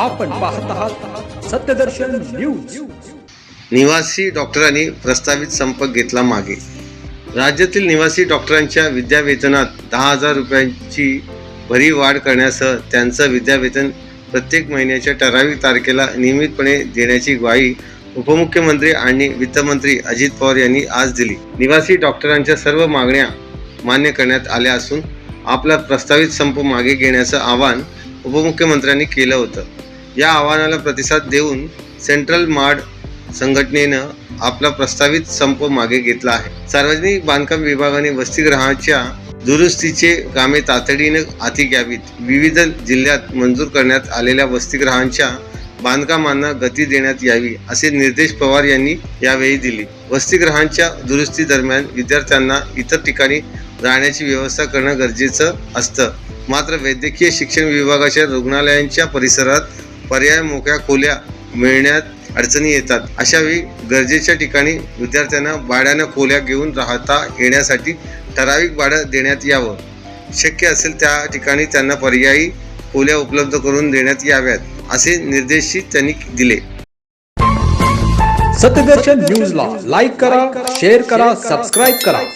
आपण पाहत आहात सत्यदर्शन न्यूज. निवासी डॉक्टरांनी प्रस्तावित संप घेतला मागे. राज्यातील निवासी डॉक्टरांच्या विद्यावेतनात दहा हजार रुपयांची भरीव वाढ करण्यासह त्यांचं विद्यावेतन प्रत्येक महिन्याच्या ठराविक तारखेला नियमितपणे देण्याची ग्वाही उपमुख्यमंत्री आणि वित्तमंत्री अजित पवार यांनी आज दिली. निवासी डॉक्टरांच्या सर्व मागण्या मान्य करण्यात आल्या असून आपला प्रस्तावित संप मागे घेण्याचं आवाहन उपमुख्यमंत्र्यांनी केलं होतं. या आव्हानाला प्रतिसाद देऊन सेंट्रल मार्ड संघटनेनं आपला प्रस्तावित संप मागे घेतला आहे. सार्वजनिक बांधकाम विभागाने वसतिगृहाच्या दुरुस्तीचे कामे तातडीनं हाती घ्यावीत. विविध जिल्ह्यात मंजूर करण्यात आलेल्या वसतिगृहांच्या बांधकामांना गती देण्यात यावी असे निर्देश पवार यांनी यावेळी दिले. वसतिगृहांच्या दुरुस्ती दरम्यान विद्यार्थ्यांना इतर ठिकाणी राहण्याची व्यवस्था करणं गरजेचं असतं. मात्र वैद्यकीय शिक्षण विभागाच्या रुग्णालयांच्या परिसरात पर्याय मोकळ्या खोल्या मिळण्यात अडचणी येतात. अशावेळी गरजेच्या ठिकाणी विद्यार्थ्यांना भाड्यानं खोल्या घेऊन राहता येण्यासाठी ठराविक भाडं देण्यात यावं. शक्य असेल त्या ठिकाणी त्यांना पर्यायी खोल्या उपलब्ध करून देण्यात याव्यात असे निर्देशही त्यांनी दिले. सत्यदर्शन न्यूजला लाईक करा शेअर करा सबस्क्राईब करा.